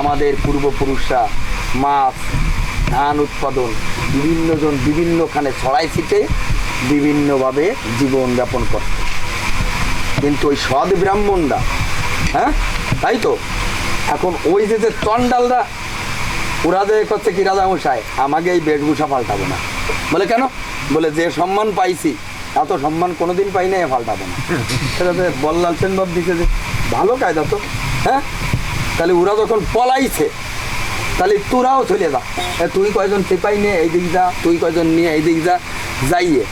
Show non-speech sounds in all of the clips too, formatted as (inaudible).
আমাদের পূর্বপুরুষরা মাছ, ধান উৎপাদন বিভিন্নজন বিভিন্নখানে ছড়াই ছিটে বিভিন্নভাবে জীবনযাপন করত। কিন্তু ওই সৎ ব্রাহ্মণরা হ্যাঁ? তাই তো? এখন ওই যে যে চন্ডালরা ওরা যে করছে কি রাজা মশাই আমাকে এই বেশভূষা পাল্টাবো না। বলে কেন? বলে যে সম্মান পাইছি এত সম্মান কোনোদিন পাই না এ পাল্টাবো না। সেটা বল্লাল সেন বাব দিছে যে, ভালো কায়দা তো হ্যাঁ? তাহলে ওরা যখন পলাইছে, তাহলে তোরাও চলে যা। তুই কয়জন সিপাই নিয়ে এই দিক যা, তুই কয়জন নিয়ে এই দিক যা, যাইয়ে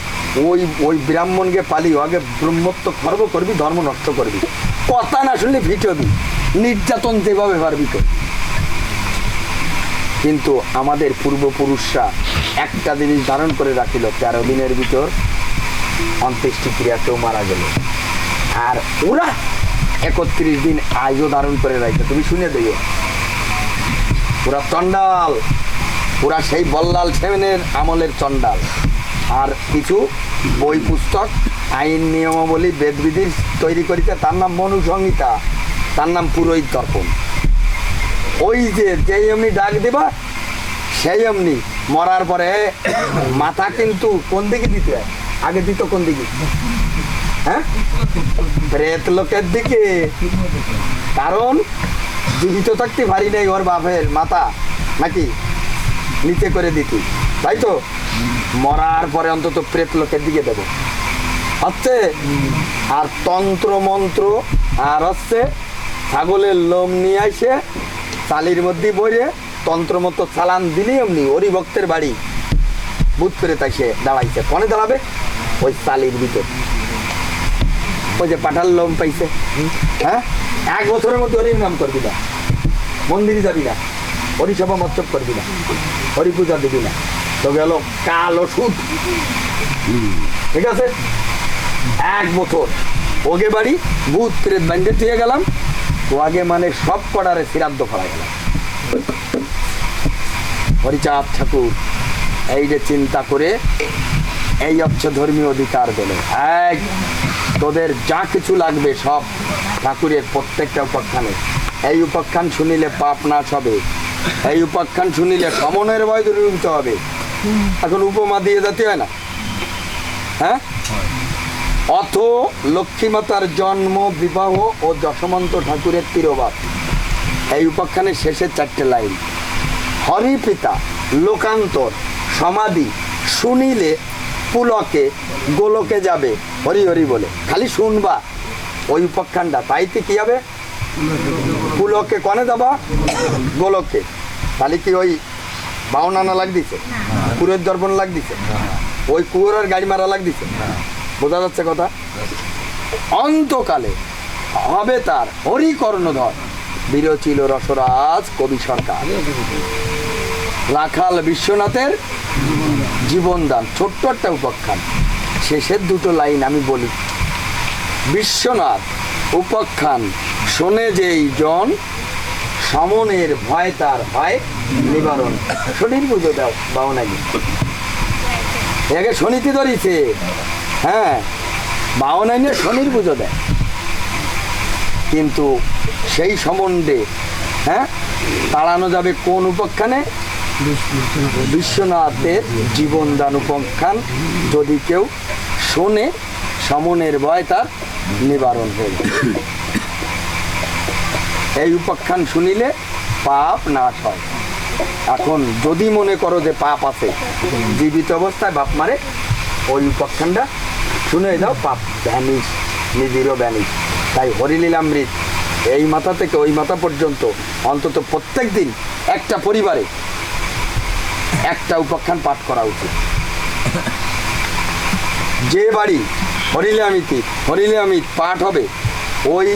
ওই ওই ব্রাহ্মণকে পালি আগে ব্রহ্মত্ব খর্ব করবি, ধর্ম নষ্ট করবি। কথা না শুনলে ভিটবি নির্যাতন যেভাবে পারবি তো কিন্তু আমাদের পূর্বপুরুষরা একটা জিনিস ধারণ করে রাখিল, তেরো দিনের ভিতর অন্ত্যেষ্টিক্রিয়া কেউ মারা গেল। আর ওরা একত্রিশ দিন আজও ধারণ করে রাখছে তুমি শুনে দিও। পুরা চন্ডাল পুরা সেই বল্লাল সেমেনের আমলের চন্ডাল আর কিছু বই পুস্তক, আইন নিয়মাবলী বেদবিধির তৈরি করিতে তার নাম মনুসংহিতা তার নাম পুরোহিত দর্পণ ওই যে যেই এমনি ডাক দিবা, সেই এমনি মরার পরে মাথা কিন্তু কোন দিকে দিতে আগে দিত কোন দিকে? হ্যাঁ? প্রেত লোকের দিকে। কারণ, জীবিত থাকতে পারি নেই ওর বাপের মাথা নাকি? নিচে করে দিতি। তাই তো? মরার পরে অন্তত প্রেত লোকের দিকে দেবো। হচ্ছে, আর তন্ত্র মন্ত্র আর হচ্ছে, ছাগলের লোম নিয়ে আসে চালির মধ্যে বইয়ে তন্ত্র মন্ত্র চালান দিলেই এমনি হরি ভক্তের বাড়ি। বুধ করে তাই দাঁড়াইছে। কনে দাঁড়াবে? ওই চালির ভিতর। ওই যে পাঠার লোম পাইছে। হ্যাঁ? এক বছরের মধ্যে হরির নাম করবি না মন্দিরে যাবি না। হরিসভা মৎসব করবি না হরি পূজা দিবি না। তো গেল কাল ওষুধ। ঠিক আছে? এক বছর। ওগে বাড়ি ভূত প্রেত বান্ধে তুই গেলাম। তো আগে মানে সব কটারে শ্রাদ্ধ করা গেলাম হরিচাঁদ ঠাকুর, এই যে চিন্তা করে এই হচ্ছে ধর্মীয় অধিকার বলে। এক তোদের যা কিছু লাগবে সব ঠাকুরের প্রত্যেকটা উপাখ্যানে এই উপাখ্যান শুনিলে পাপ নাশ হবে। এই উপাখ্যান শুনিলে সমনের ভয় দূরীভূত হবে। এখন উপমা দিয়ে যেতে হয় না? হ্যাঁ? অথ লক্ষ্মীমাতার জন্ম, বিবাহ ও যশমন্ত ঠাকুরের তিরোবাদ এই উপাখ্যানের শেষের চারটে লাইন। হরি পিতা লোকান্তর, সমাধি, শুনিলে পুলকে গোলকে যাবে হরি হরি বলে। খালি শুনবা ওই উপাখ্যানটা। তাইতে কি হবে? পুলকে কনে যাবা গোলকে। তাহলে কি ওই বাউনানা লাগ দিছে? কুরের দর্পণ লাগ দিছে? ওই কুয়োরের গাড়ি মারা লাগ দিছে? বোঝা যাচ্ছে কথা? অন্তকালে হবে তার হরিকর্ণধর বিরচিল রসরাজ কবি সরকার। রাখাল বিশ্বনাথের জীবনদান, ছোট্ট একটা উপাখ্যান। শেষের দুটো লাইন আমি বলি। বিশ্বনাথ, উপাখ্যান, শোনে যেই জন, সমনের ভয় তার হয় নিবারণ। শনির পুজো দাও বাউনাগি একে শনিতে ধরিছে। হ্যাঁ বাউনাই নিয়ে শনির পুজো দেয়। কিন্তু সেই সম্বন্ধে হ্যাঁ তাড়ানো যাবে কোন উপাখ্যানে? বিশ্বনাথের জীবনদান উপাখ্যান যদি কেউ শোনে, সমনের ভয় তার নিবারণ হয়ে এই উপাখ্যান শুনিলে পাপ নাশ হয়। এখন যদি মনে করো যে পাপ আছে, জীবিত অবস্থায় বাপ মারে, ওই উপাখ্যানটা শুনে দাও পাপ ভ্যানিস নিবিড় ভ্যানিস তাই হরিলীলামৃত, এই মাথা থেকে ওই মাথা পর্যন্ত অন্তত প্রত্যেক দিন একটা পরিবারে একটা উপাখ্যান পাঠ করা উচিত। যে বাড়ি হরিলামিতি হরিলামিত পাঠ হবে ওই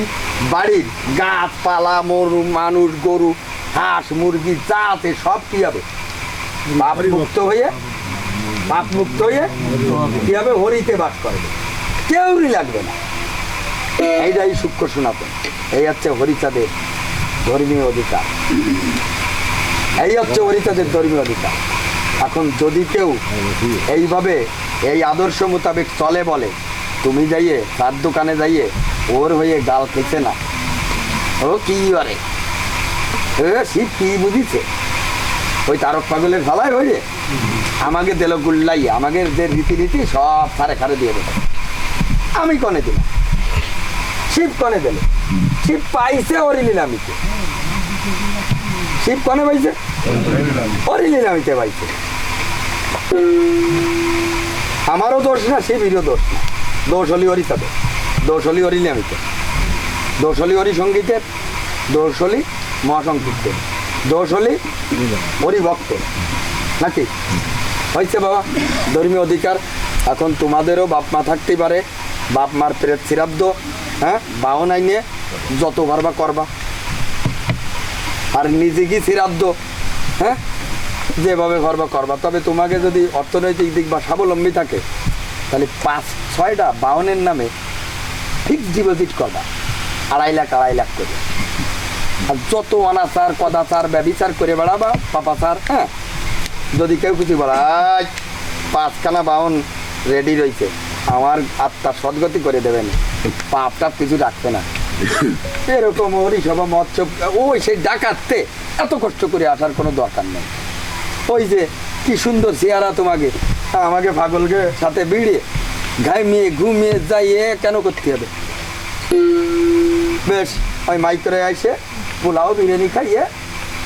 বাড়ির গাছপালা মরু মানুষ গরু হাঁস মুরগি যা আছে সব কি হবে? পাপ মুক্ত হয়ে পাপ মুক্ত হয়ে কি হবে? হরিতে বাস করবে কেউই লাগবে না। এইটাই সূক্ষ্ম শোনাতেন এই হচ্ছে হরিচাঁদের ধর্মীয় অধিকার। এই হচ্ছে হরিচাঁদের ধর্মীয় অধিকার এখন যদি কেউ এইভাবে এই আদর্শ মোতাবেক চলে বলে, তুমি যাইয়ে তার দোকানে যাইয়ে ওর হয়ে গাল খেছে না। ও কি করে শিব কি বুঝিছে? ওই তারক পাগলের ফালায় ওই যে। আমাকে দিল গুল্লাই আমাকে যে রীতিনীতি সব সারে খারে দিয়ে দেবে। আমি কনে দিলাম? শিব কনে দিল? শিব পাইছে ওরি নিলামিতে শিব কনে ওরি নিলামিতে পাইছে। আমারও দোষ না, শিবিরও দোষ না। দোষ হলি ওরি তাদের দোষ হলি ওরি নিলামিতে দোষ হলি ওরি সঙ্গীতের। দোষ হলি মহাসংকীর্তের। দোষ হলি ওরি ভক্ত নাকি? হয়েছে বাবা, ধর্মীয় অধিকার। এখন তোমাদেরও বাপ মা থাকতেই পারে। বাপ মার প্রেত শ্রাদ্ধ হ্যাঁ? বাহন আইনে যত পারবা করবা। আর নিজে কি শ্রাদ্ধ হ্যাঁ? যেভাবে করবা করবা। তবে তোমাকে যদি অর্থনৈতিক দিক বা স্বাবলম্বী থাকে তাহলে পাঁচ ছয়টা বাহনের নামে ফিক্সড ডিপোজিট করবা। আড়াই লাখ আড়াই লাখ করে। আর যত অনাচার কদাচার ব্যবিচার করে বেড়াবা পাপা পাপাচার হ্যাঁ? যদি কেউ কিছু বলে "আই, পাঁচখানা বাউন রেডি রয়েছে আমার আত্মা সদগতি করে দেবেন পাপ টাপ কিছু রাখবে না। (laughs) এরকম হরিসভা মৎস্য, ওই সেই ডাকাতে এত কষ্ট করে আসার কোনো দরকার নেই। ওই যে কি সুন্দর চেহারা তোমাকে, আমাকে পাগলকে সাথে বিড়িয়ে, ঘামিয়ে ঘুমিয়ে যাইয়ে কেন করতে হবে? বেশ, ওই মাইক করে আইসে, পোলাও, বিরিয়ানি খাইয়ে,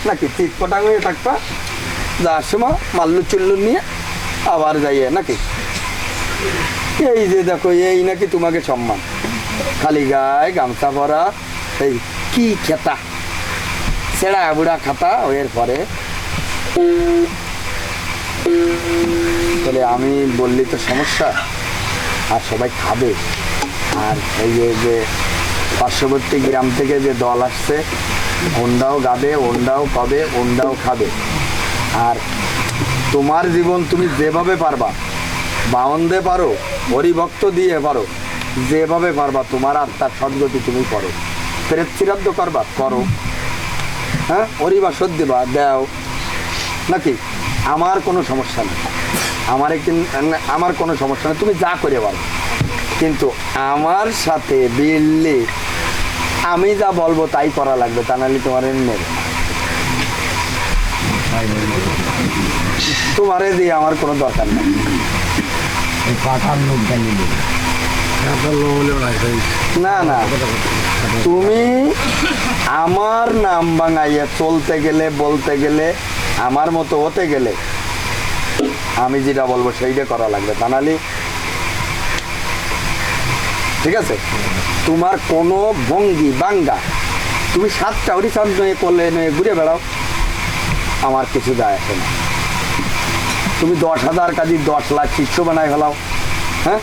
নাকি চিট পটাং হয়ে থাকবা? যাওয়ার সময় মাল্লু চুল্লু নিয়ে আবার যাইয়ে নাকি? এই যে দেখো, এই নাকি তোমাকে সম্মান। খালি গায়ে গামছা পরা এই কি খেতা? সেড়া বুড়া খাতা এর পরে। তাহলে আমি বললি তো সমস্যা, আর সবাই খাবে। আর এই যে যে পার্শ্ববর্তী গ্রাম থেকে যে দল আসছে ওন্ডাও গাবে ওন্ডাও পাবে ওন্ডাও খাবে। আর তোমার জীবন তুমি যেভাবে পারবা, বাউন্দে পারো, হরিভক্ত দিয়ে পারো যেভাবে পারবা তোমার আত্মার সদ্গতি তুমি করো। প্রেত করবা, করো। হ্যাঁ? হরিবা সদ্য বা দেও। নাকি? আমার কোনো সমস্যা নেই। আমার একদিন, আমার কোনো সমস্যা নেই। তুমি যা করে পারো। কিন্তু আমার সাথে বিললে, আমি যা বলব তাই করা লাগবে, তা নাহলে তোমার নেবে তোমারে দিয়ে আমার কোনো দরকার নেই। না না। তুমি আমার নাম বাঙাইয়া চলতে গেলে, বলতে গেলে, আমার মতো হতে গেলে, আমি যেটা বলব সেইটা করা লাগবে। তা নাহলে ঠিক আছে? তোমার কোনো ভঙ্গি বাঙ্গা, তুমি সাতটা হরিচাঁদ নয়ে করলে নয়ে, ঘুরে বেড়াও। আমার কিছু যায় আসে না। তুমি দশ হাজার কাজী দশ লাখ শিষ্য বানায় ফেলাও। হ্যাঁ?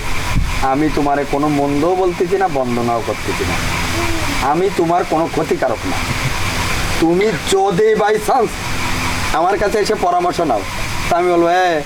আমি তোমারে কোনো মন্দও বলতেছি না, বন্দনাও করতেছি না। আমি তোমার কোনো ক্ষতিকারক না। তুমি যদি বাই চান্স আমার কাছে এসে পরামর্শ নাও, তা আমি বলব হ্যাঁ